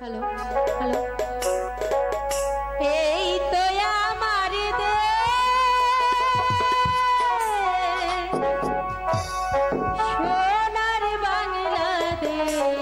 Hello hello এই তো আমার দে সোনার বাংলাদেশ।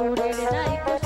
Don't do